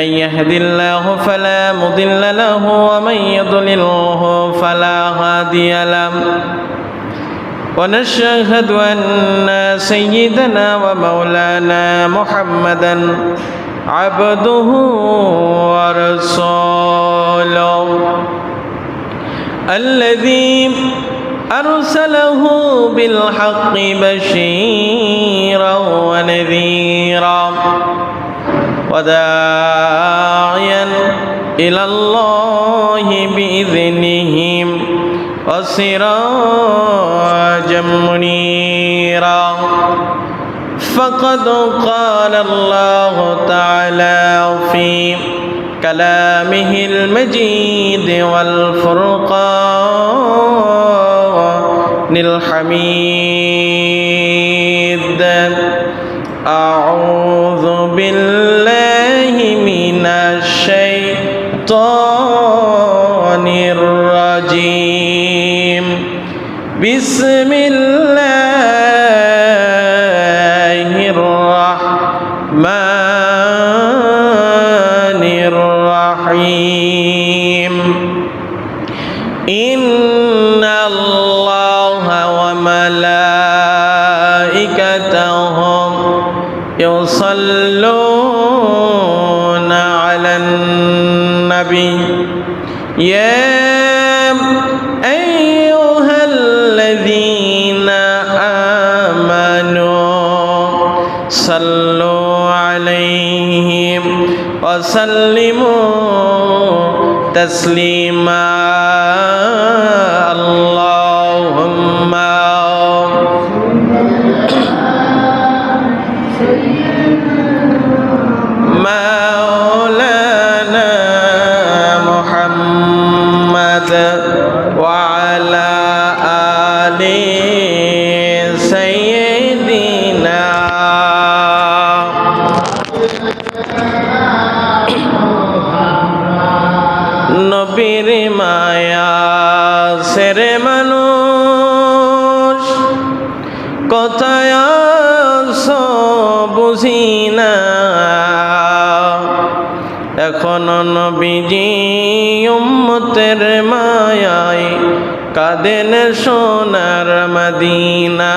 من يهد الله فلا مضل له ومن يضلله فلا هادي له. ونشهد أن سيدنا ومولانا محمدا عبده ورسوله. الذي أرسله بالحق بشيرا ونذيرا. وداعيا إلى الله بإذنه وسراجا منيرا. فقد قال الله تعالى في كلامه المجيد والفرقان الحميد. يصلون على النبي. يا أيها الذين آمنوا صلوا عليه وسلموا تسليما. নবীজি উম্মতের মায়ায় কাদেন সোনার মদিনা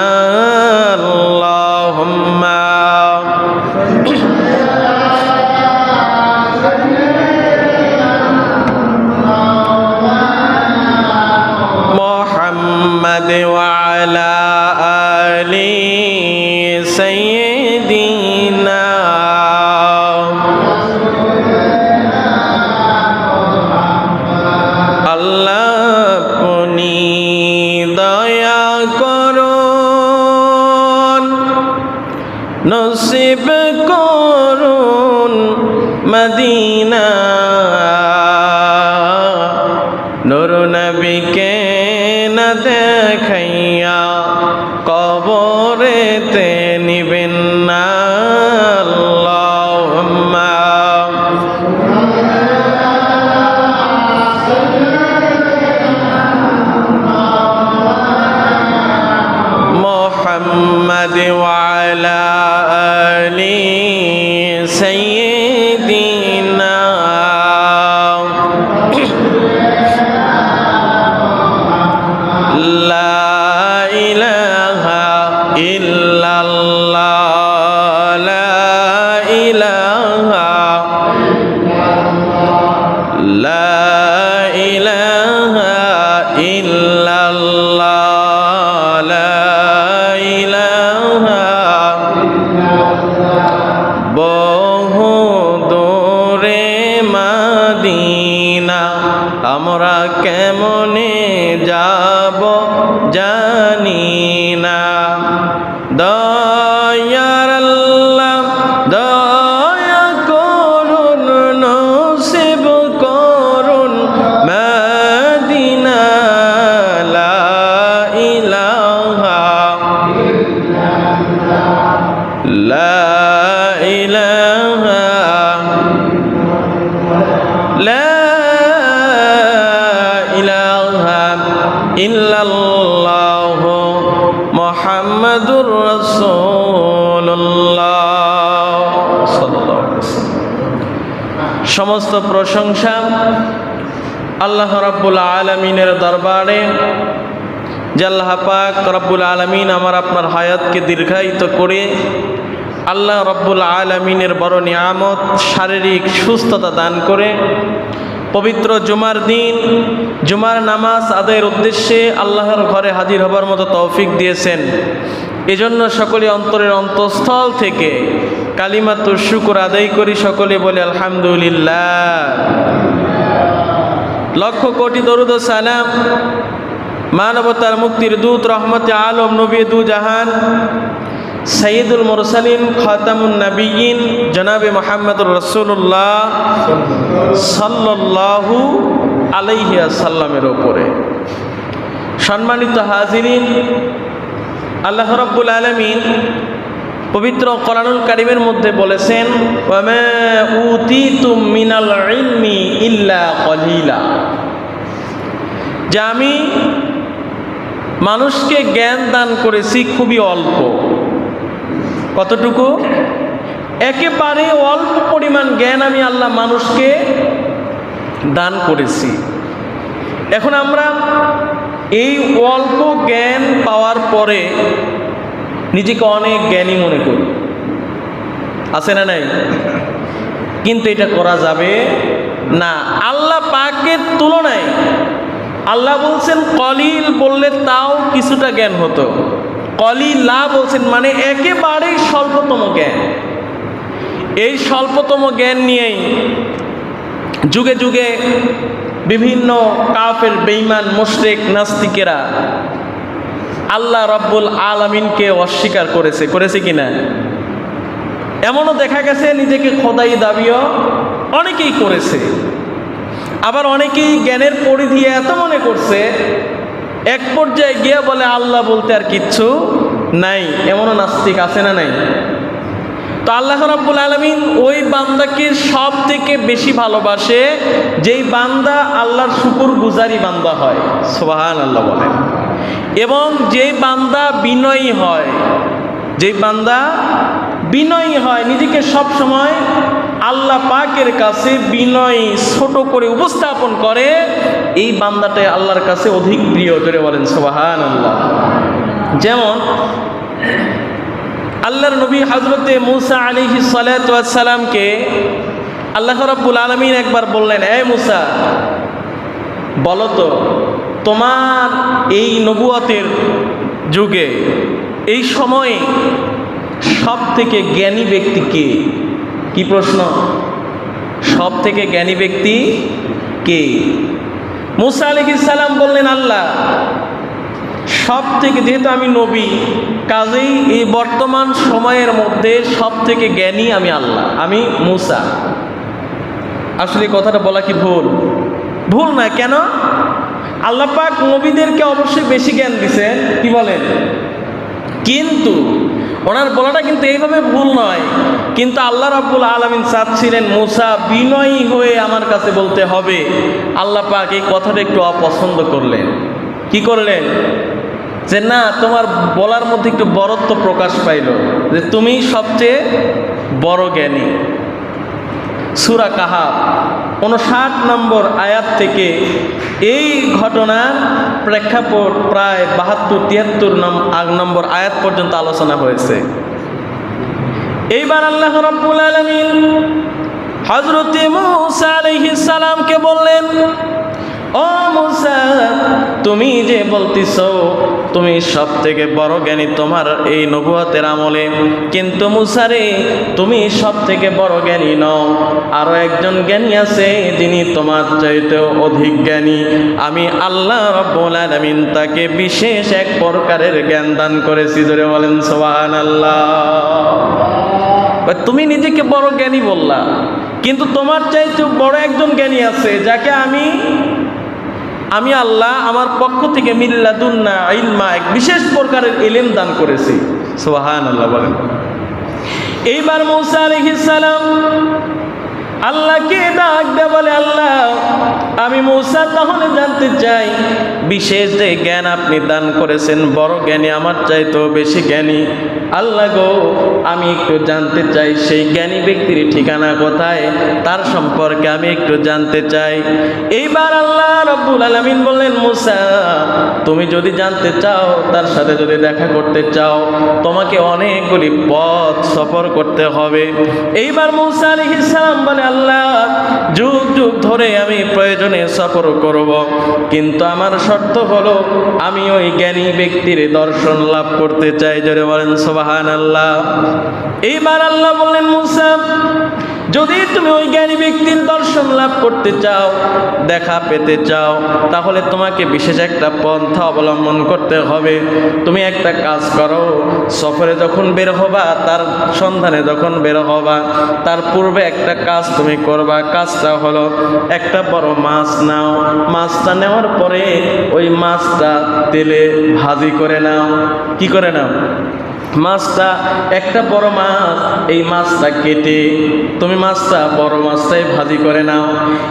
প্রশংসা আল্লাহ রাব্বুল আলমিনের দরবারে, যে আল্লাহ পাক রব্বুল আলমিন আমার আপনার হায়াতকে দীর্ঘায়িত করে আল্লাহ রব্বুল আলমিনের বড় নিয়ামত, শারীরিক সুস্থতা দান করে পবিত্র জুমার দিন, জুমার নামাজ আদায়ের উদ্দেশ্যে আল্লাহর ঘরে হাজির হবার মতো তৌফিক দিয়েছেন। এজন্য সকলে অন্তরের অন্তঃস্থল থেকে কালিমাত শুকুর আদায় করি, সকলে বলে আলহামদুলিল্লাহ। লক্ষ কোটি দরুদ সালাম মানবতার মুক্তির দূত, রহমতে আলম, নবী দু জাহান সঈদুল মুরসালিন, খাতামুন নবীন জনাবে মোহাম্মদুর রসুল্লাহ সাল্লাহু আলাইহিয়া সাল্লামের ওপরে সম্মানিত হাজিরিন আল্লাহ রব্বুল আলমিন পবিত্র কোরআনুল কারিমের মধ্যে বলেছেন মিনাল ইল্লা কলিলা। যে আমি মানুষকে জ্ঞান দান করেছি খুবই অল্প। কতটুকু? একেবারে অল্প পরিমাণ জ্ঞান আমি আল্লাহ মানুষকে দান করেছি। এখন আমরা এই অল্প জ্ঞান পাওয়ার পরে নিজেকে অনেক জ্ঞানী মনে করি। আছে না নাই? কিন্তু এটা করা যাবে না। আল্লাহ পাকের তুলনায় আল্লাহ বলছেন, কলিল বললে তাও কিছুটা জ্ঞান হতো। কলিলা বলছেন মানে একেবারেই স্বল্পতম জ্ঞান। এই স্বল্পতম জ্ঞান নিয়েই যুগে যুগে বিভিন্ন কাফের বেইমান মুশরেক, নাস্তিকেরা আল্লাহ রব্বুল আলমিনকে অস্বীকার করেছে। করেছে কিনা? এমনও দেখা গেছে, নিজেকে খোদাই দাবিও অনেকেই করেছে। আবার অনেকেই জ্ঞানের পরিধি এত মনে করছে, এক পর্যায়ে গিয়ে বলে, আল্লাহ বলতে আর কিচ্ছু নাই। এমনও নাস্তিক আছে না নাই? তো আল্লাহ রাব্বুল আলমিন ওই বান্দাকে সব থেকে বেশি ভালোবাসে যেই বান্দা আল্লাহর শুকুর গুজারি বান্দা হয়। সোহান আল্লাহ বলেন। এবং যেই বান্দা বিনয়ী হয় যেই বান্দা বিনয়ী হয় নিজেকে সব সময় আল্লাহ পাকের কাছে বিনয় ছোট করে উপস্থাপন করে এই বান্দাটাই আল্লাহর কাছে অধিক প্রিয় করে বলেন সোবাহান আল্লাহ যেমন আল্লাহর নবী হজরতে মুসা আলিহি সালাতামকে আল্লাহ রাব্বুল আলমিন একবার বললেন, এ মুসা, বলো তো, তোমার এই নবুয়তের যুগে, এই সময়ে সব থেকে জ্ঞানী ব্যক্তি কে? কি প্রশ্ন? সব থেকে জ্ঞানী ব্যক্তি কে? মুসা আলিহিস সালাম বললেন, আল্লাহ সব থেকে যেহেতু আমি নবী, কাজেই এই বর্তমান সময়ের মধ্যে সব থেকে জ্ঞানী আমি আল্লাহ, আমি মুসা। আসলে কথাটা বলা কি ভুল? ভুল না, কেন? আল্লাহ পাক নবীদেরকে অবশ্যই বেশি জ্ঞান দিছে কি বলেন? কিন্তু ওনার বলাটা কিন্তু এইভাবে ভুল নয়। কিন্তু আল্লাহ রাব্বুল আলমিন চাচ্ছিলেন মুসা বিনয়ী হয়ে আমার কাছে বলতে হবে। আল্লাহ পাক এই কথাটা একটু অপছন্দ করলেন। কি করলেন? যে না, তোমার বলার মধ্যে একটু বরত্ব প্রকাশ পাইল, যে তুমি সবচেয়ে বড় জ্ঞানী। সুরা কাহা উনষাট নম্বর আয়াত থেকে এই ঘটনার প্রেক্ষাপট প্রায় বাহাত্তর, তিয়াত্তর নম্বর আয়াত পর্যন্ত আলোচনা হয়েছে। এইবার আল্লাহ রব্বুল আলমিন হজরত মুসা আলাইহিস সালামকে বললেন ও তুমি যে বলতিস তুমি সব থেকে বড় জ্ঞানী তোমার এই নবুয়তের আমলে। কিন্তু মুসারে তুমি সব থেকে বড় জ্ঞানী নও। আরও একজন জ্ঞানী আছে, যিনি তোমার চাইতেও অধিক জ্ঞানী। আমি আল্লাহ আলামিন তাকে বিশেষ এক প্রকারের জ্ঞান দান করেছি ধরে বলেন সোহান আল্লাহ তুমি নিজেকে বড় জ্ঞানী বললা, কিন্তু তোমার চাইতেও বড় একজন জ্ঞানী আছে, যাকে আমি আমি আল্লাহ আমার পক্ষ থেকে মিল্লাদুন্না ইলমা এক বিশেষ প্রকারের এলেম দান করেছি। সোহান আল্লাহ বলেন। এইবার মৌসা আলহিসাল্লাম আল্লাহকে ডাক দে বলে, আল্লাহ, আমি মূসা তাহলে জানতে চাই, বিশেষ যে জ্ঞান আপনি দান করেছেন, বড় জ্ঞানী, আমার চাইতেও বেশি জ্ঞানী। আল্লাহ গো, আমি একটু জানতে চাই, সেই জ্ঞানী ব্যক্তির ঠিকানা কোথায়? তার সম্পর্কে আমি একটু জানতে চাই। এইবার আল্লাহ রব্বুল আলামিন বললেন, মুসা, তুমি যদি জানতে চাও, তার সাথে যদি দেখা করতে চাও, তোমাকে অনেকগুলি পথ সফর করতে হবে। এইবার মুসা আলাইহিস সালাম বলে আল্লাহ, যুগ যুগ ধরে আমি প্রয়োজনে সফর করব। কিন্তু আমার শর্ত হলো, আমি ওই জ্ঞানী ব্যক্তির দর্শন লাভ করতে চাই। জোরে বলেন সোবাহান আল্লাহ এইবার আল্লাহ বললেন, মুসা যদি তুমি ওই জ্ঞানী ব্যক্তির দর্শন লাভ করতে চাও, দেখা পেতে চাও, তাহলে তোমাকে বিশেষ একটা পন্থা অবলম্বন করতে হবে। তুমি একটা কাজ করো, সফরে যখন বের হবা, তার সন্ধানে যখন বের হবা, তার পূর্বে একটা কাজ তুমি করবা। কাজটা হলো একটা বড় মাছ নাও। মাছটা নেওয়ার পরে ওই মাছটা তেলে ভাজি করে নাও। কি করে নাও? মাছটা, একটা বড় মাছ, এই মাছটা কেটে তুমি মাছটা বড় মাছটাই ভাজি করে নাও।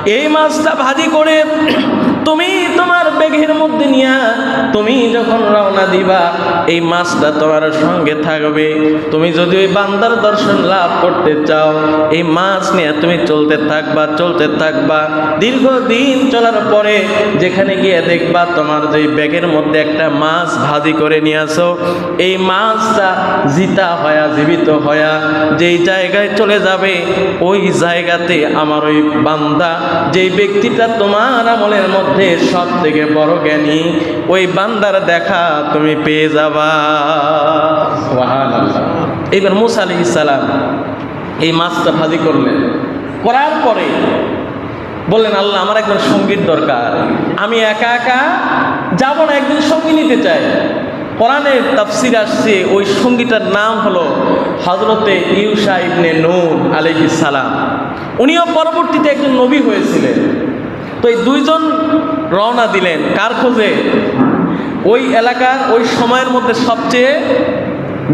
এই মাছটা ভাজি করে তুমি তোমার বেগের মধ্যে নিয়া তুমি যখন রওনা দিবা, এই মাছটা তোমার সঙ্গে থাকবে। তুমি যদি ওই বান্দার দর্শন লাভ করতে চাও, এই মাছ নিয়ে তুমি চলতে থাকবা চলতে থাকবা। দীর্ঘদিন চলার পরে যেখানে গিয়ে দেখবা তোমার যে ব্যাগের মধ্যে একটা মাছ ভাজি করে নিয়ে আসো, এই মাছটা জিতা হয়া, জীবিত হয়া, যেই জায়গায় চলে যাবে, ওই জায়গাতে আমার ওই বান্দা, যেই ব্যক্তিটা তোমার আমলের মধ্যে সব থেকে বড় জ্ঞানী ওই বান্দার দেখা তুমি পেয়ে যাবা। এইবার মুসা আলাইহিস সালাম এই মাছটা ভাজি করলেন। করার পরে বললেন আল্লাহ আমার একজন সংগীত দরকার। আমি একা একা যাব না একজন সঙ্গী নিতে চাই। কোরআনের তাফসির আসছে ওই সঙ্গীটার নাম হলো হজরতে ইউসা ইবনে নূন আলাইহিস উনিও পরবর্তীতে একজন নবী হয়েছিলেন। তো এই দুইজন রওনা দিলেন। কার খোঁজে? ওই এলাকার ওই সময়ের মধ্যে সবচেয়ে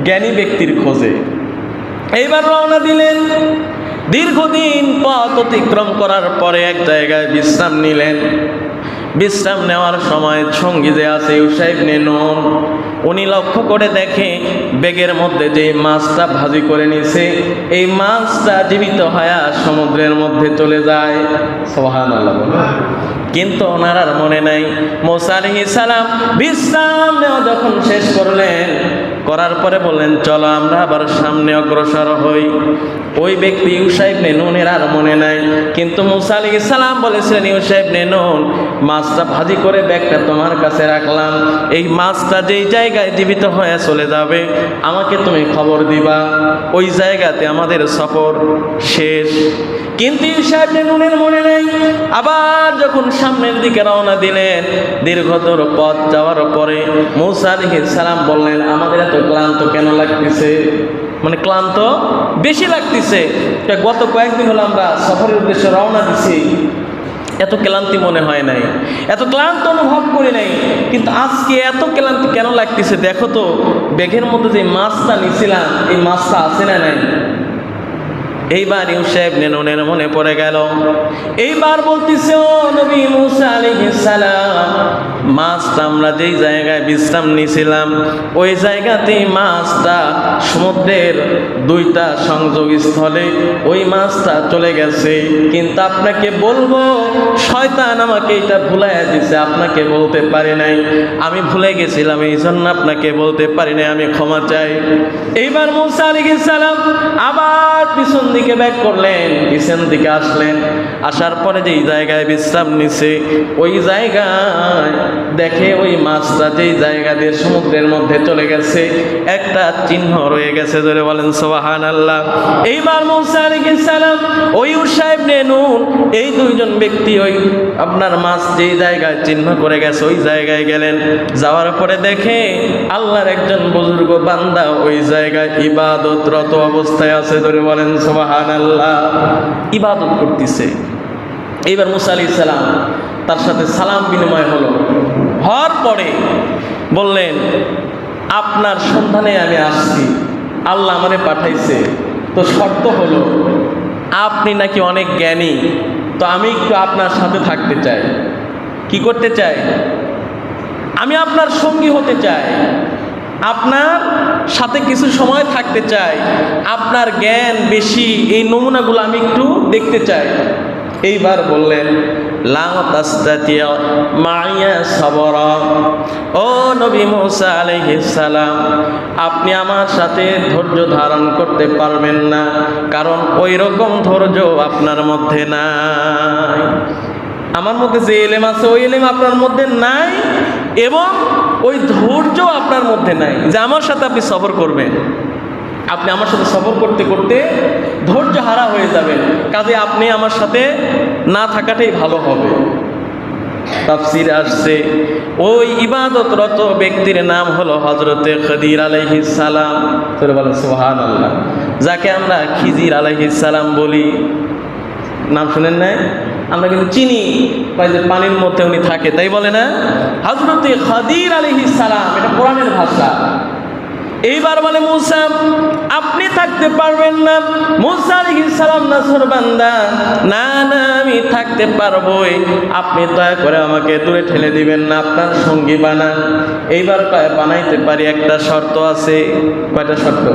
জ্ঞানী ব্যক্তির খোঁজে। এইবার রওনা দিলেন। দীর্ঘদিন পথ অতিক্রম করার পরে এক জায়গায় বিশ্রাম নিলেন। বিশ্রাম নেওয়ার সময় সঙ্গী যে আছে ইউসাইব নুন উনি লক্ষ্য করে দেখে বেগের মধ্যে যে মাছটা ভাজি করে নিছে এই মাছটা জীবিত হয়া সমুদ্রের মধ্যে চলে যায়। সোহান কিন্তু ওনার আর মনে নাই। মোসা আলাইহিস সালাম বিশ্রাম নেওয়া যখন শেষ করলেন করার পরে বললেন, চলো আমরা আবার সামনে অগ্রসর হই। ওই ব্যক্তি ইউসাইব নুনের আর মনে নাই। কিন্তু মুসা আলী সালাম বলেছিলেন, ইউসাইব নুন, মাছটা ভাজি করে ব্যাগটা তোমার কাছে রাখলাম। এই মাছটা যেই জায়গায় জীবিত হয়ে চলে যাবে, আমাকে তুমি খবর দিবা। ওই জায়গাতে আমাদের সফর শেষ। কিন্তু ইউসাইব নুনের মনে নাই। আবার যখন সামনের দিকে রওনা দিলেন, দীর্ঘতর পথ যাওয়ার পরে মুসা আলী সালাম বললেন, আমাদের এত ক্লান্ত কেন লাগতেছে? মানে ক্লান্ত বেশি লাগতেছে। গত কয়েকদিন হলো আমরা সফরের উদ্দেশ্যে রওনা দিছি। এত ক্লান্তি মনে হয় নাই। এত ক্লান্ত অনুভব করি নাই। কিন্তু আজকে এত ক্লান্তি কেন লাগতেছে? দেখো তো, ব্যাগের মধ্যে যে মাছটা নিছিলাম, এই মাছটা আছে না নাই? এইবার ইউসেফ নেনুনের মনে পড়ে গেল। এইবার বলতেছে, ও নবী মুসা সালাম, মাছটা আমরা যেই জায়গায় বিশ্রাম নিয়েছিলাম ওই জায়গাতেই মাছটা সমুদ্রের দুইটা সংযোগ স্থলে ওই মাছটা চলে গেছে। কিন্তু আপনাকে বলব, শয়তান আমাকে এটা ভুলাইয়া দিছে, আপনাকে বলতে পারি নাই। আমি ভুলে গেছিলাম এই জন্য আপনাকে বলতে পারি নাই, আমি ক্ষমা চাই। এইবার মুসা আলাইহিস সালাম আবার পিছন দিকে ব্যাক করলেন, পিছন দিকে আসলেন। আসার পরে যেই জায়গায় বিশ্রাম নিছে, ওই জায়গায় দেখে ওই মাছটা যেই জায়গা দিয়ে সমুদ্রের মধ্যে চলে গেছে, একটা চিহ্ন রয়ে গেছে ধরে বলেন সোবাহান আল্লাহ এইবার মুসা সালাম, ওই সাহেব নুন, এই দুইজন ব্যক্তি ওই আপনার মাছ যেই জায়গায় চিহ্ন করে গেছে, ওই জায়গায় গেলেন। যাওয়ার পরে দেখে আল্লাহর একজন বুজুর্গ বান্দা ওই জায়গায় ইবাদতরত অবস্থায় আছে ধরে বলেন আল্লাহ ইবাদত করতেছে। এইবার মুসা আলি সালাম তার সাথে সালাম বিনিময় হলো। হওয়ার পরে বললেন, আপনার সন্ধানে আমি আসছি। আল্লাহ আমারে পাঠাইছে। তো শর্ত হলো, আপনি নাকি অনেক জ্ঞানী। তো আমি একটু আপনার সাথে থাকতে চাই। কি করতে চাই? আমি আপনার সঙ্গী হতে চাই। আপনার সাথে কিছু সময় থাকতে চাই। আপনার জ্ঞান বেশি, এই নমুনাগুলো আমি একটু দেখতে চাই। এইবার বললেন সালাম, আপনি আমার সাথে ধৈর্য ধারণ করতে পারবেন না, কারণ ওই রকম ধৈর্য আপনার মধ্যে নাই। আমার মধ্যে যে এলেম আছে, ওই এলেম আপনার মধ্যে নাই এবং ওই ধৈর্য আপনার মধ্যে নাই যে আমার সাথে আপনি সফর করবেন। আপনি আমার সাথে সফর করতে করতে ধৈর্য হারা হয়ে যাবেন। কাজে আপনি আমার সাথে না থাকাটাই ভালো হবে। তাফসির আসছে, ওই ইবাদতরত ব্যক্তির নাম হলো হজরতে খদির আলাইহিস সালাম। তোরে বলেন সুবহান আল্লাহ যাকে আমরা খিজির আলাইহিস সালাম বলি। নাম শুনেন নাই? আমরা কিন্তু চিনি বা যে পানির মধ্যে উনি থাকে, তাই বলে না? হাজরত খাদির আলী সালাম, এটা কোরআনের ভাষা। এইবার বলে, মুসা, আপনি থাকতে পারবেন না। মুসা সালাম নাসর বান্দা, না না, আমি থাকতে পারবোই। আপনি দয়া করে আমাকে দূরে ঠেলে দিবেন না, আপনার সঙ্গী বানান। এইবার বানাইতে পারি, একটা শর্ত আছে। কয়টা শর্ত?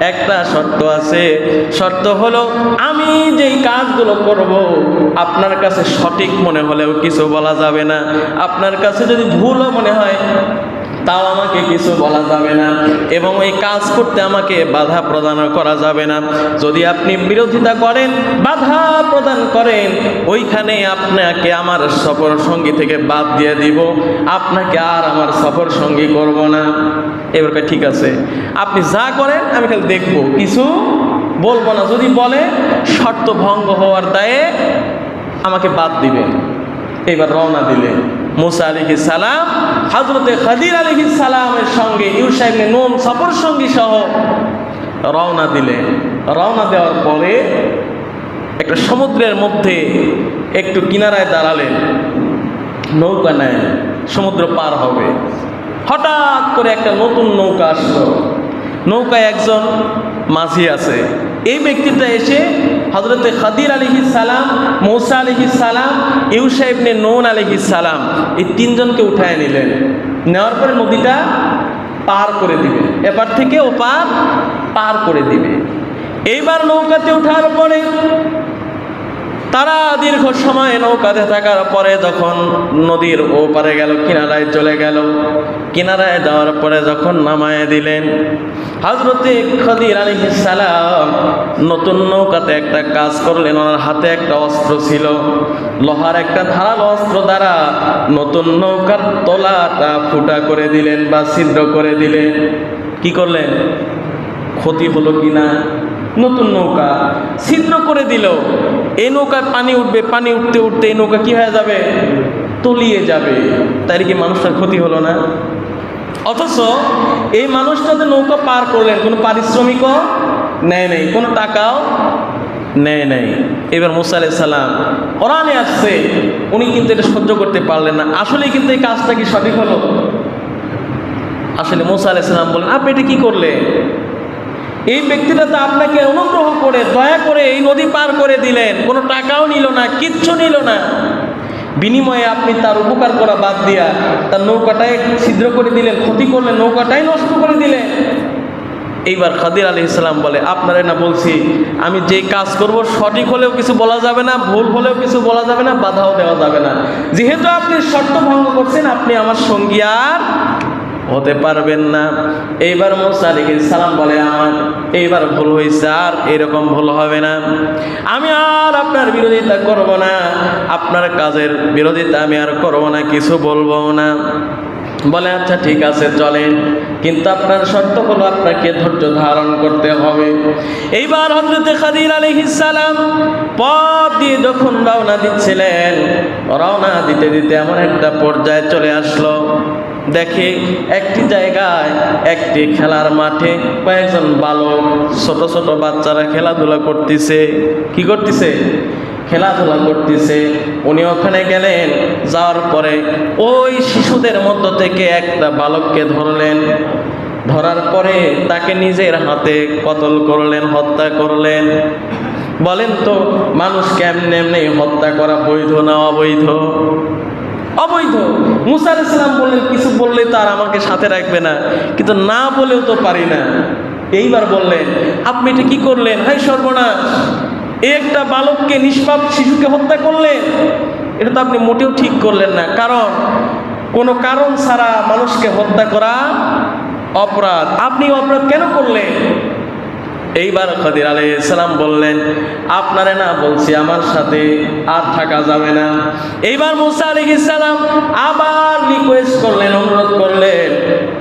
একটা শর্ত আছে। শর্ত হলো, আমি যেই কাজগুলো করব, আপনার কাছে সঠিক মনে হলেও কিছু বলা যাবে না। আপনার কাছে যদি ভুলও মনে হয় তাও আমাকে কিছু বলা যাবে না এবং ওই কাজ করতে আমাকে বাধা প্রদান করা যাবে না। যদি আপনি বিরোধিতা করেন, বাধা প্রদান করেন, ওইখানে আপনাকে আমার সফর সঙ্গী থেকে বাদ দিয়ে দিব। আপনাকে আর আমার সফর সঙ্গী করব না। এবার ঠিক আছে। আপনি যা করেন, আমি খালি দেখব। কিছু বলব না। যদি বলে, শর্ত ভঙ্গ হওয়ার দায়ে আমাকে বাদ দিবেন। এবার রওনা দিলেন। মুসা আলিহি সালাম হজরতে খাদির আলিহি সালামের সঙ্গে ইউসাইব নুন সফর সঙ্গী সহ রওনা দিলেন রওনা দেওয়ার পরে একটা সমুদ্রের মধ্যে একটু কিনারায় দাঁড়ালেন। নৌকা নেয়, সমুদ্র পার হবে। হঠাৎ করে একটা নতুন নৌকা আসলো। নৌকায় একজন মাঝি আছে। এই ব্যক্তিটা এসে হজরতে খাদির সালাম, মৌসা সালাম, ইউসা ইবনে নৌন সালাম, এই তিনজনকে উঠায় নিলেন। নেওয়ার পরে নদীটা পার করে দিবে। এপার থেকে ওপার পার করে দিবে। এইবার নৌকাতে ওঠার পরে তারা দীর্ঘ সময় নৌকাতে থাকার পরে যখন নদীর ওপারে গেল, কিনারায় চলে গেল, কিনারায় যাওয়ার পরে যখন নামায় দিলেন হজরতে খদির আলী সালাম নতুন নৌকাতে একটা কাজ করলেন। ওনার হাতে একটা অস্ত্র ছিল, লোহার একটা ধারালো অস্ত্র দ্বারা নতুন নৌকার তলাটা ফুটা করে দিলেন বা ছিদ্র করে দিলেন। কি করলেন? ক্ষতি হলো কিনা নতুন নৌকা। ছিদ্র করে দিল। এই নৌকায় পানি উঠবে, পানি উঠতে উঠতে এই নৌকা কি হয়ে যাবে? তলিয়ে যাবে। তাই কি মানুষটার ক্ষতি হলো না? অথচ এই মানুষটা যে নৌকা পার করলেন, কোনো পারিশ্রমিকও নেয় নেই, কোনো টাকাও নেয় নেই। এবার মুসা সালাম কোরআনে আসছে, উনি কিন্তু এটা সহ্য করতে পারলেন না। আসলে কিন্তু এই কাজটা কি সঠিক হলো? আসলে মুসা আলাই সালাম বলেন আপনি এটা কি করলেন? এই ব্যক্তিটা তো আপনাকে অনুগ্রহ করে, দয়া করে এই নদী পার করে দিলেন। কোনো টাকাও নিল না, কিচ্ছু নিল না। বিনিময়ে আপনি তার উপকার করা বাদ দিয়া তার নৌকাটাই ছিদ্র করে দিলেন, ক্ষতি করলেন, নৌকাটাই নষ্ট করে দিলেন। এইবার খাদির আলী ইসলাম বলে, আপনারা না বলছি, আমি যে কাজ করব সঠিক হলেও কিছু বলা যাবে না, ভুল হলেও কিছু বলা যাবে না, বাধাও দেওয়া যাবে না। যেহেতু আপনি শর্ত ভঙ্গ করছেন, আপনি আমার সঙ্গী আর হতে পারবেন না। এইবার মোসা আলী সালাম বলে, আমার এইবার ভুল হয়েছে আর এরকম ভুল হবে না। আমি আর আপনার বিরোধিতা করব না। আপনার কাজের বিরোধিতা আমি আর করব না, কিছু বলব না। বলে আচ্ছা ঠিক আছে, চলেন। কিন্তু আপনার শর্ত হলো আপনাকে ধৈর্য ধারণ করতে হবে। এইবার হজরত খাদির আলাইহিস সালাম পথ দিয়ে যখন রওনা দিচ্ছিলেন, রওনা দিতে দিতে এমন একটা পর্যায়ে চলে আসলো। দেখে একটি জায়গায় একটি খেলার মাঠে কয়েকজন বালক, ছোট ছোট বাচ্চারা খেলাধুলা করতেছে। কি করতেছে? খেলাধুলা করতেছে। উনি ওখানে গেলেন, যাওয়ার পরে ওই শিশুদের মধ্য থেকে একটা বালককে ধরলেন। ধরার পরে তাকে নিজের হাতে কতল করলেন, হত্যা করলেন। বলেন তো, মানুষ কেমনে এমনি হত্যা করা বৈধ না অবৈধ? অবৈধ। মুসা ইসলাম বললেন, কিছু বললে তো আর আমাকে সাথে রাখবে না। কিন্তু না বলেও তো পারি না। এইবার বললেন, আপনি এটা কি করলেন? হাই সর্বনাশ! একটা বালককে, নিষ্পাপ শিশুকে হত্যা করলেন? এটা তো আপনি মোটেও ঠিক করলেন না। কারণ, কোনো কারণ ছাড়া মানুষকে হত্যা করা অপরাধ। আপনি অপরাধ কেন করলেন? এইবার খদির আলি ইসলাম বললেন, আপনারে না বলছি, আমার সাথে আর থাকা যাবে না। এইবার মুসা আলী ইসলাম আবার রিকোয়েস্ট করলেন, অনুরোধ করলেন,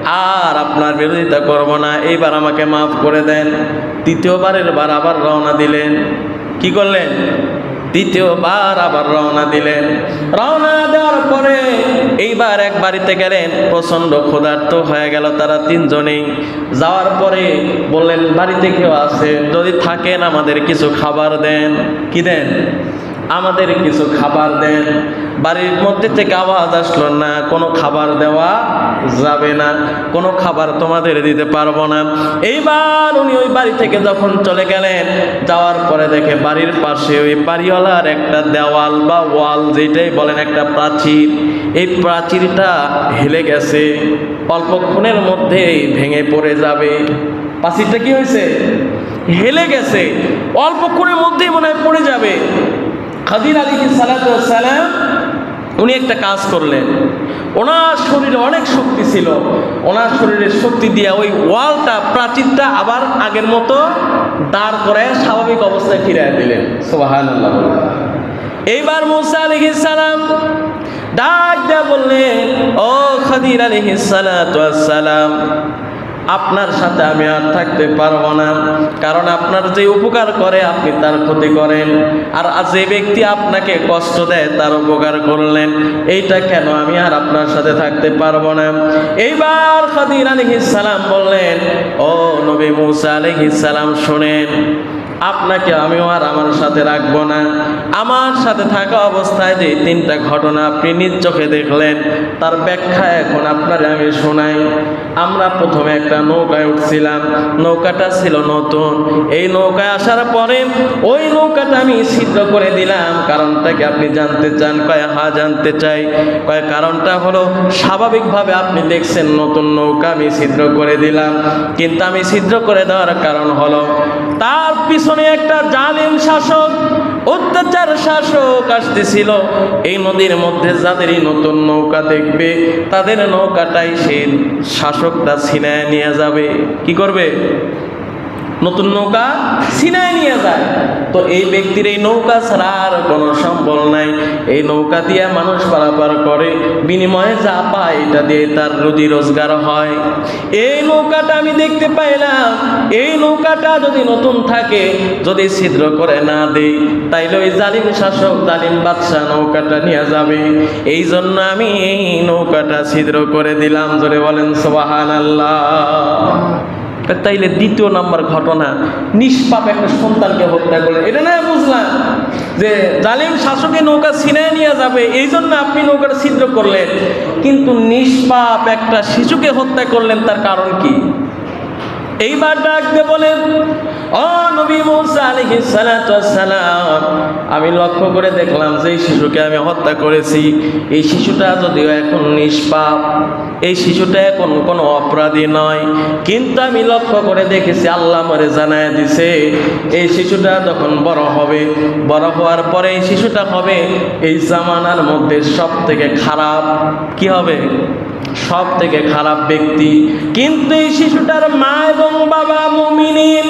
আর আপনার বিরোধিতা করব না, এইবার আমাকে মাফ করে দেন। তৃতীয়বারের বার আবার রওনা দিলেন। কি করলেন? দ্বিতীয়বার আবার রওনা দিলেন। রওনা দেওয়ার পরে এইবার এক বাড়িতে গেলেন, প্রচণ্ড ক্ষুধার্ত হয়ে গেল তারা তিনজনেই। যাওয়ার পরে বললেন, বাড়িতে কেউ আছে? যদি থাকেন আমাদের কিছু খাবার দেন। কি দেন? আমাদের কিছু খাবার দেন। বাড়ির মধ্যে থেকে আওয়াজ আসলো, না, কোনো খাবার দেওয়া যাবে না, কোনো খাবার তোমাদের দিতে পারব না। এইবার উনি ওই বাড়ি থেকে যখন চলে গেলেন, যাওয়ার পরে দেখে বাড়ির পাশে ওই বাড়িওয়ালার একটা দেওয়াল বা ওয়াল, যেটাই বলেন একটা প্রাচীর, এই প্রাচীরটা হেলে গেছে অল্পক্ষণের মধ্যেই ভেঙে পড়ে যাবে। প্রাচীরটা কি হয়েছে? হেলে গেছে অল্পক্ষণের মধ্যেই মনে হয় পড়ে যাবে। খাদির আলী সালাম উনি একটা কাজ করলেন। ওনার শরীরে অনেক শক্তি ছিল। ওনার শরীরের শক্তি দিয়ে ওই ওয়ালটা, প্রাচীরটা আবার আগের মতো দাঁড় করে স্বাভাবিক অবস্থায় ফিরে দিলেন। সোহান এইবার মুসা আলী সালাম ডাক দেয়া বললেন, ও খাদির আলী সালাম আপনার সাথে আমি আর থাকতে পারব না। কারণ আপনার যে উপকার করে, আপনি তার ক্ষতি করেন। আর যে ব্যক্তি আপনাকে কষ্ট দেয়, তার উপকার করলেন, এইটা কেন আমি আর আপনার সাথে থাকতে পারব না? এইবার খাদির আলহিস সালাম বললেন, ও নবী মুসা আলহিস সালাম, শোনেন। আপনাকে আমিও আর আমার সাথে রাখব না। আমার সাথে থাকা অবস্থায় যে তিনটা ঘটনা আপনি নিজ চোখে দেখলেন, তার ব্যাখ্যা এখন আপনারে আমি শোনাই। আমরা প্রথমে একটা নৌকায় উঠছিলাম। নৌকাটা ছিল নতুন। এই নৌকায় আসার পরে ওই নৌকাটা আমি ছিদ্র করে দিলাম। কারণটাকে আপনি জানতে চান, কয়, হা, জানতে চাই। কয়, কারণটা হলো স্বাভাবিকভাবে আপনি দেখছেন নতুন নৌকা আমি ছিদ্র করে দিলাম। কিন্তু আমি ছিদ্র করে দেওয়ার কারণ হলো, তার পিছনে একটা জালিম শাসক, অত্যাচার শাসক আসতেছিল। এই নদীর মধ্যে যাদেরই নতুন নৌকা দেখবে, তাদের নৌকাটাই সে শাসকটা ছিনায় নিয়ে যাবে। কি করবে? নতুন নৌকা সিনায় নিয়ে যায়। তো এই ব্যক্তির এই নৌকা ছাড়া আর কোনো সম্বল নাই। এই নৌকা দিয়ে মানুষ পারাপার করে, বিনিময়ে যা পায় এটা দিয়ে তার রুজি রোজগার হয়। এই নৌকাটা আমি দেখতে পাইলাম, এই নৌকাটা যদি নতুন থাকে, যদি ছিদ্র করে না দেই, তাইলে ওই জালিম শাসক, জালিম বাদশাহ নৌকাটা নিয়ে যাবে। এই জন্য আমি এই নৌকাটা ছিদ্র করে দিলাম। জোরে বলেন সোবাহান আল্লাহ তাইলে দ্বিতীয় নাম্বার ঘটনা, নিষ্পাপ একটা সন্তানকে হত্যা করলেন। এটা না বুঝলাম যে জালিম শাসকে নৌকা ছিনায় নিয়ে যাবে, এই জন্য আপনি নৌকাটা ছিদ্র করলেন। কিন্তু নিষ্পাপ একটা শিশুকে হত্যা করলেন, তার কারণ কি? এইবার ডাকতে বলেন, ও নবী মুসা সালাতু সালাম আমি লক্ষ্য করে দেখলাম যে এই শিশুকে আমি হত্যা করেছি। এই শিশুটা যদিও এখন নিষ্পাপ, এই শিশুটা এখন কোনো অপরাধী নয়। কিন্তু আমি লক্ষ্য করে দেখেছি, আল্লাহ মরে জানায় দিছে, এই শিশুটা যখন বড় হবে, বড় হওয়ার পরে এই শিশুটা হবে এই জামানার মধ্যে সব থেকে খারাপ। কি হবে? সব থেকে খারাপ ব্যক্তি। কিন্তু এই শিশুটার মা এবং বাবা মুমিনিন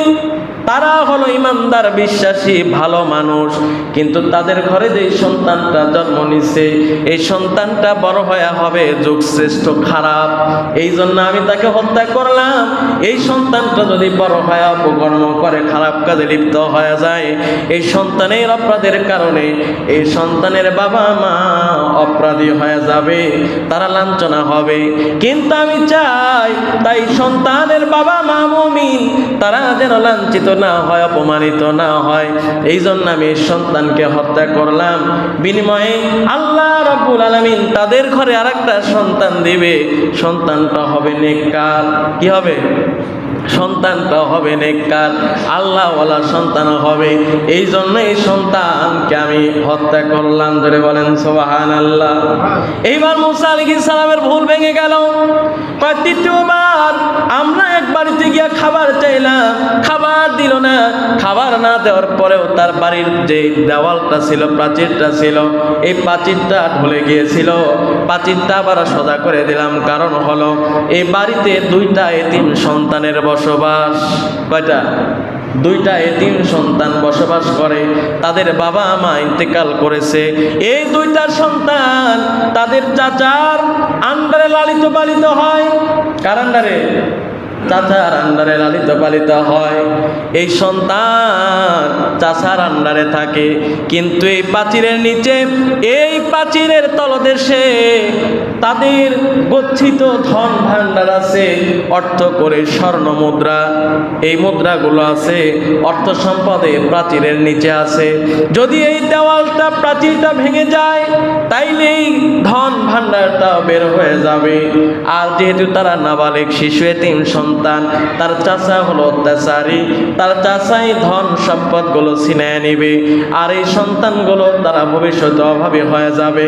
তারা হলো ইমানদার, বিশ্বাসী, ভালো মানুষ। কিন্তু তাদের ঘরে যে সন্তানটা জন্ম নিচ্ছে এই সন্তানটা বড় হয়ে হবে যুগশ্রেষ্ঠ খারাপ। এই জন্য আমি তাকে হত্যা করলাম। এই সন্তানটা যদি বড় হয়ে, অপকর্ম করে, খারাপ কাজে লিপ্ত হয়ে যায়, এই সন্তানের অপরাধের কারণে, এই সন্তানের বাবা মা অপরাধী হয়ে যাবে, তারা লাঞ্ছনা হবে। কিন্তু আমি চাই, তাই সন্তানের বাবা মা মমিন, তারা যেন লাঞ্ছিত না হয়, অপমানিত না হয় এই জন্য আমি সন্তানকে হত্যা করলাম। বিনিময়ে আল্লাহ রাব্বুল আলামিন তাদের ঘরে আরেকটা সন্তান দেবে। সন্তানটা হবে নেককার। কি হবে? সন্তানটা হবে নেককার, আল্লাহওয়ালা সন্তান হবে। এই জন্য এই সন্তানকে আমি হত্যা করলাম ধরে বলেন সোবাহান আল্লাহ এইবার মুসা আলী সালামের ভুল ভেঙে গেল। তৃতীয়বার আমরা এক বাড়িতে গিয়া খাবার চাইলাম, খাবার দিল না। খাবার না দেওয়ার পরেও তার বাড়ির যে দেওয়ালটা ছিল, প্রাচীরটা ছিল, এই প্রাচীরটা ঢলে গিয়েছিল। প্রাচীরটা আবার সদা করে দিলাম। কারণ হলো, এই বাড়িতে দুইটা এতিম সন্তানের বসবাস, কয়টা? দুইটা এতিম সন্তান বসবাস করে, তাদের বাবা মা ইন্তেকাল করেছে। এই দুইটা সন্তান তাদের চাচার আন্ডারে লালিত পালিত হয়। কার আন্ডারে? চাচার আন্ডারে লালিত পালিত হয়। এই সন্তান চাচার আন্ডারে থাকে। কিন্তু এই প্রাচীরের নিচে, এই প্রাচীরের তলদেশে তাদের গচ্ছিত ধন ভাণ্ডার আছে। অর্থ করে স্বর্ণ মুদ্রা। এই মুদ্রাগুলো আছে, অর্থ সম্পদে প্রাচীরের নিচে আছে। যদি এই দেওয়ালটা প্রাচীরটা ভেঙে যায়, তাইলেই ধন ভাণ্ডারটাও বের হয়ে যাবে। আর যেহেতু তারা নাবালিক শিশু, এতিম সন্তান তার চাচা হলো অত্যাচারী তার চাচাই ধন সম্পদগুলো ছিনায় নেবে, আর এই সন্তানগুলো তারা ভবিষ্যতে অভাবে হয়ে যাবে।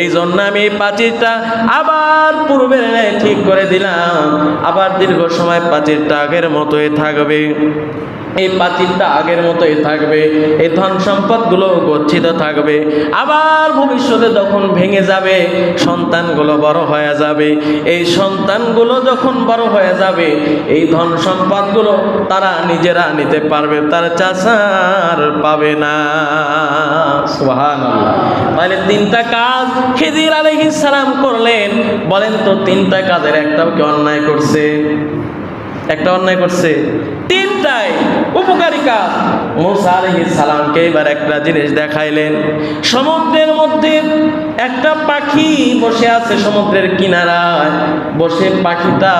এই জন্য আমি এই প্রাচীরটা আবার পূর্বে ঠিক করে দিলাম। আবার দীর্ঘ সময় প্রাচীরটা আগের মতোই থাকবে। এই প্রাচীরটা আগের মতোই থাকবে, এই ধন সম্পদগুলো গচ্ছিত থাকবে। আবার ভবিষ্যতে যখন ভেঙে যাবে, সন্তানগুলো বড় হয়ে যাবে। এই সন্তানগুলো যখন বড় হয়ে যাবে, এই ধন সম্পদগুলো তারা নিজেরা নিতে পারবে, তার চাষার পাবে না। তাহলে তিনটা কাজ খিদির আলাইহিস সালাম করলেন। বলেন তো তিনটা কাজের একটাও কি অন্যায় করছে? একটা অন্যায় করছে। তিনটাই উপকারী কাজ মুসা সালামকে এবার একটা জিনিস দেখাইলেন। সমুদ্রের মধ্যে একটা পাখি বসে আছে সমুদ্রের কিনারায়। বসে পাখিটা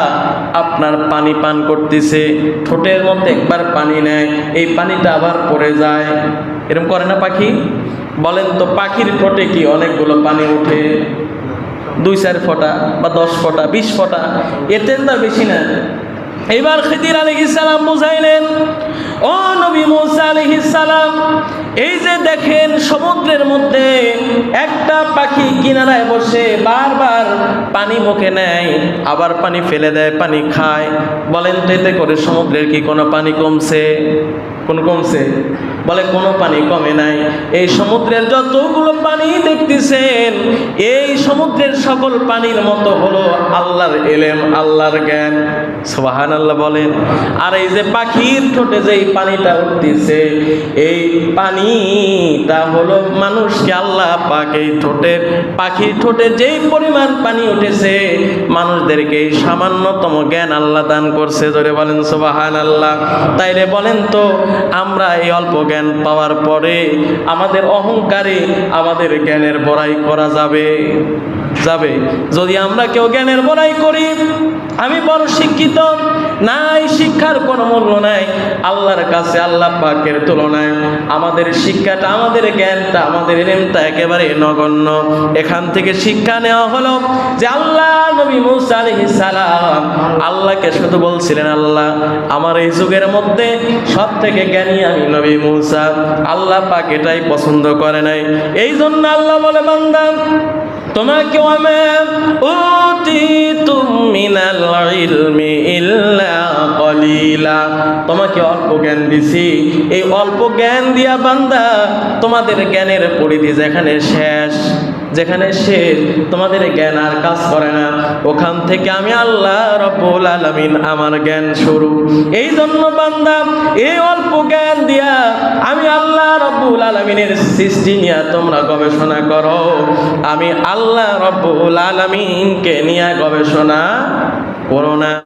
আপনার পানি পান করতেছে। ঠোঁটের মধ্যে একবার পানি নেয়। এই পানিটা আবার পড়ে যায়। এরকম করে না পাখি? বলেন তো পাখির ঠোঁটে কি অনেকগুলো পানি ওঠে দুই চার ফোঁটা বা দশ ফোঁটা, বিশ ফোঁটা? এতে না বেশি না। এবার খিদির আলী সালাম বুঝাইলেন, ও নবী মুসা সালাম, এই যে দেখেন সমুদ্রের মধ্যে একটা পাখি কিনারায় বসে বারবার পানি মুখে নেয়, আবার পানি ফেলে দেয়, পানি খায়। বলেন তো এতে করে সমুদ্রের কি কোনো পানি কমছে? কোন কমছে? বলে কোনো পানি কমে নাই। এই সমুদ্রের যতগুলো পানি দেখতেছেন, এই সমুদ্রের সকল পানির মতো হলো আল্লাহর এলেম, আল্লাহর জ্ঞান। সোহান আল্লাহ বলেন। আর এই যে পাখির ঠোঁটে যে পানিটা উঠতেছে, এই পানিটা হলো মানুষকে আল্লাহ পাক এই ঠোঁটের পাখির ঠোঁটে যেই পরিমাণ পানি উঠেছে, মানুষদেরকে সামান্যতম জ্ঞান আল্লাহ দান করছে। ধরে বলেন সোবাহান আল্লাহ তাইলে বলেন তো, আমরা এই অল্প জ্ঞান পাওয়ার পরে আমাদের অহংকারে আমাদের জ্ঞানের বড়াই করা যাবে। যাবে। যদি আমরা কেউ জ্ঞানের বড়াই করি, আমি বড় শিক্ষিত, নাই শিক্ষার কোনো মূল্য নাই, আল্লাহর কাছে আল্লাহ পাকের তুলনায় আমাদের শিক্ষাটা, আমাদের জ্ঞানটা, আমাদের এলেমটা একেবারে নগণ্য। এখান থেকে শিক্ষা নেওয়া হলো যে আল্লাহ, নবী মুসা সালাম আল্লাহকে শুধু বলছিলেন, আল্লাহ, আমার এই যুগের মধ্যে সব থেকে জ্ঞানী আমি নবী মুসা। আল্লাহ পাক এটাই পছন্দ করে নাই। এই জন্য আল্লাহ বলে, বান্দা তোমাকে তোমাকে অল্প জ্ঞান দিছি। এই অল্প জ্ঞান দিয়া বান্দা তোমাদের জ্ঞানের পরিধি যেখানে শেষ। যেখানে সে তোমাদের জ্ঞান আর কাজ করে না, ওখান থেকে আমি আল্লাহ রব্বুল আলামিন আমার জ্ঞান শুরু। এই জন্য বান্দা, এই অল্প জ্ঞান দিয়া আমি আল্লাহ রব্বুল আলামিনের সৃষ্টি নিয়ে তোমরা গবেষণা করো। আমি আল্লাহ রব্বুল আলামিনকে নিয়ে গবেষণা করো না।